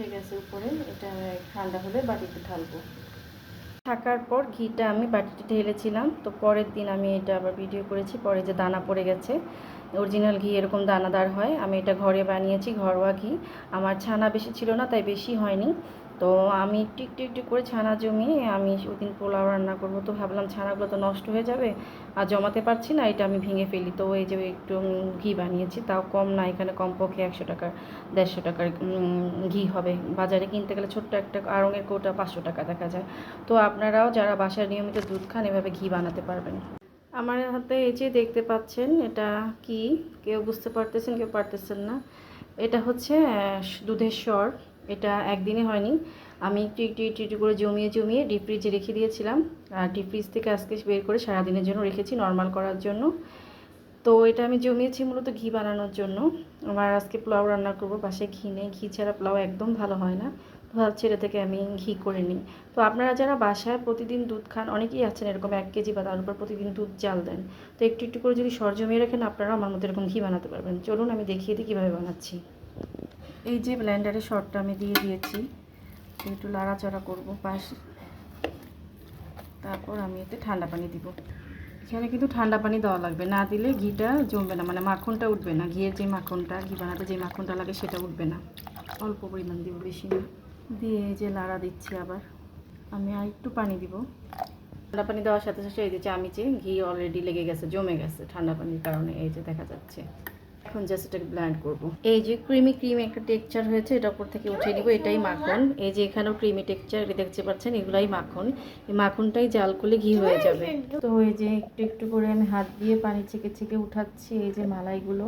উঠে গেছে উপরে, এটা ঠান্ডা হলে বাটিতে ঢালবো। থাকার পর ঘিটা আমি বাটিতে ঢেলেছিলাম, তো পরের দিন আমি এটা আবার ভিডিও করেছি, পরে যে দানা পড়ে গেছে, অরিজিনাল ঘি এরকম দানাদার হয়, আমি এটা ঘরে বানিয়েছি, ঘরোয়া ঘি। আমার ছানা বেশি ছিল না, তাই বেশি হয়নি। তো আমি একটু একটু একটু করে ছানা জমিয়ে আমি ওই দিন পোলাও রান্না করব। তো ভাবলাম ছানাগুলো তো নষ্ট হয়ে যাবে আর জমাতে পারছি না, এটা আমি ভেঙে ফেলি। তো এই যে একটু ঘি বানিয়েছি, তাও কম না, এখানে কমপক্ষে একশো টাকার, দেড়শো টাকার ঘি হবে। বাজারে কিনতে গেলে ছোট্ট একটা আড়ঙের কৌটা পাঁচশো টাকা দেখা যায়। তো আপনারাও যারা বাসায় নিয়মিত দুধ খান, এভাবে ঘি বানাতে পারবেন। আমার হাতে এই যে দেখতে পাচ্ছেন, এটা কি? কেউ বুঝতে পারতেছেন, কেউ পারতেছেন না। এটা হচ্ছে দুধের স্বর এটা একদিনে হয়নি। আমি একটু একটু একটু একটু করে জমিয়ে জমিয়ে ডিপ ফ্রিজে রেখে দিয়েছিলাম। আর ডিপ ফ্রিজ থেকে আজকে বের করে সারাদিনের জন্য রেখেছি নর্মাল করার জন্য। তো এটা আমি জমিয়েছি মূলত ঘি বানানোর জন্য। আমার আজকে পোলাও রান্না করব পাশে ঘি নেই। ঘি ছাড়া পোলাও একদম ভালো হয় না। তো ভাবছি এটা থেকে আমি ঘি করে নিই। তো আপনারা যারা বাসায় প্রতিদিন দুধ খান, অনেকেই আছেন এরকম এক কেজি বা তার উপর প্রতিদিন দুধ জাল দেন। তো একটু একটু করে যদি সর জমিয়ে রাখেন আপনারা আমার মতো এরকম ঘি বানাতে পারবেন। চলুন আমি দেখিয়ে দিই কীভাবে বানাচ্ছি। এই যে ব্লেন্ডারে শর্টটা আমি দিয়ে দিয়েছি একটু লাড়াচাড়া করব পাশ। তারপর আমি এতে ঠান্ডা পানি দিব। এখানে কিন্তু ঠান্ডা পানি দেওয়া লাগবে, না দিলে ঘিটা জমবে না মানে মাখনটা উঠবে না। ঘিয়ের যে মাখনটা, ঘি বানাতে যে মাখনটা লাগে সেটা উঠবে না। অল্প পরিমাণ দিব বেশি না। দিয়ে যে লাড়া দিচ্ছি আবার। আমি আর একটু পানি দিব। ঠান্ডা পানি দেওয়ার সাথে সাথে এই যে চামিচে ঘি অলরেডি লেগে গেছে, জমে গেছে ঠান্ডা পানির কারণে, এই যে দেখা যাচ্ছে। এখন জাস্ট এটাকে ব্ল্যান্ড করব। এই যে ক্রিমি ক্রিমি একটা টেক্সচার হয়েছে, এটা উপর থেকে উঠিয়ে নিব, এটাই মাখন। এই যে এখানেও ক্রিমি টেক্সচার এটা দেখতে পাচ্ছেন, এগুলাই মাখন। এই মাখনটাই জাল করলে ঘি হয়ে যাবে। তো এই যে একটু একটু করে আমি হাত দিয়ে পানি ছেঁকে ছেঁকে উঠাচ্ছি এই যে মালাইগুলো।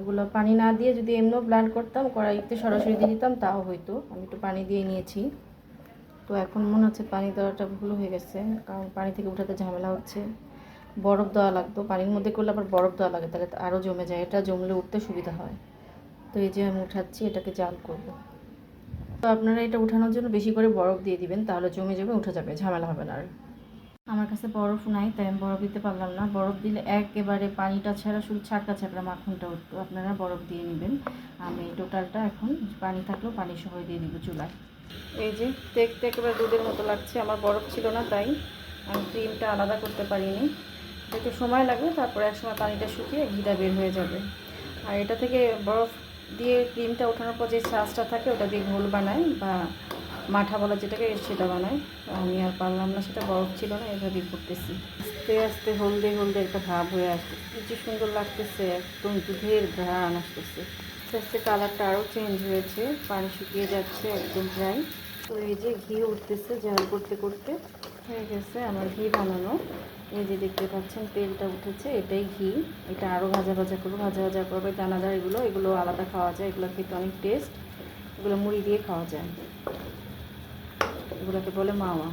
এগুলো পানি না দিয়ে যদি এমনিও ব্লান্ড করতাম, কড়াইতে সরাসরি দিয়ে দিতাম, তাও হইতো। আমি একটু পানি দিয়ে নিয়েছি। তো এখন মনে হচ্ছে পানি দেওয়াটা ভুল হয়ে গেছে, কারণ পানি থেকে উঠাতে ঝামেলা হচ্ছে। বরফ দেওয়া লাগতো, পানির মধ্যে করলে আবার বরফ দেওয়া লাগে, তাহলে আরও জমে যায়, এটা জমলে উঠতে সুবিধা হয়। তো এই যে আমি উঠাচ্ছি, এটাকে জাল করব। তো আপনারা এটা উঠানোর জন্য বেশি করে বরফ দিয়ে দিবেন, তাহলে জমে জমে উঠে যাবে, ঝামেলা হবে না আর। আমার কাছে বরফ নাই, তাই আমি বরফ দিতে পারলাম না। বরফ দিলে একেবারে পানিটা ছাড়া, শুধু ছাড়কা ছাড়া মাখনটা উঠতো। আপনারা বরফ দিয়ে নেবেন। আমি টোটালটা এখন পানি থাকলেও পানি সহ দিয়ে দিব চুলায়। এই যে দেখতে একেবারে দুধের মতো লাগছে, আমার বরফ ছিল না, তাই আমি ক্রিমটা আলাদা করতে পারিনি। একটু সময় লাগবে, তারপরে এক সময় পানিটা শুকিয়ে ঘিটা বের হয়ে যাবে। আর এটা থেকে বরফ দিয়ে ক্রিমটা ওঠানোর পর যে শ্বাসটা থাকে, ওটা দিয়ে ঘোল বানায় বা মাঠা বলা যেটাকে সেটা বানায়। আমি আর পারলাম না, সেটা বরফ ছিল না, এভাবেই করতেছি। আস্তে আস্তে হলদে হলদে একটা ভাব হয়ে আসছে কি যে সুন্দর লাগতেছে, একদম দুধের ঘ্রাণ আসতেছে। আস্তে আস্তে কালারটা আরও চেঞ্জ হয়েছে, পানি শুকিয়ে যাচ্ছে একদম প্রায় তো এই যে ঘি উঠতেছে জাল করতে করতে। হয়ে গেছে আমার ঘি বানানো। এই যে দেখতে পাচ্ছেন, তেলটা উঠেছে, এটাই ঘি। এটা আরও ভাজা ভাজা করব, ভাজা ভাজা করবে, দানাদার এগুলো এগুলো আলাদা খাওয়া যায়, এগুলো খেতে অনেক টেস্ট এগুলো মুড়ি দিয়ে খাওয়া যায়। এগুলোকে বলে মাওয়া।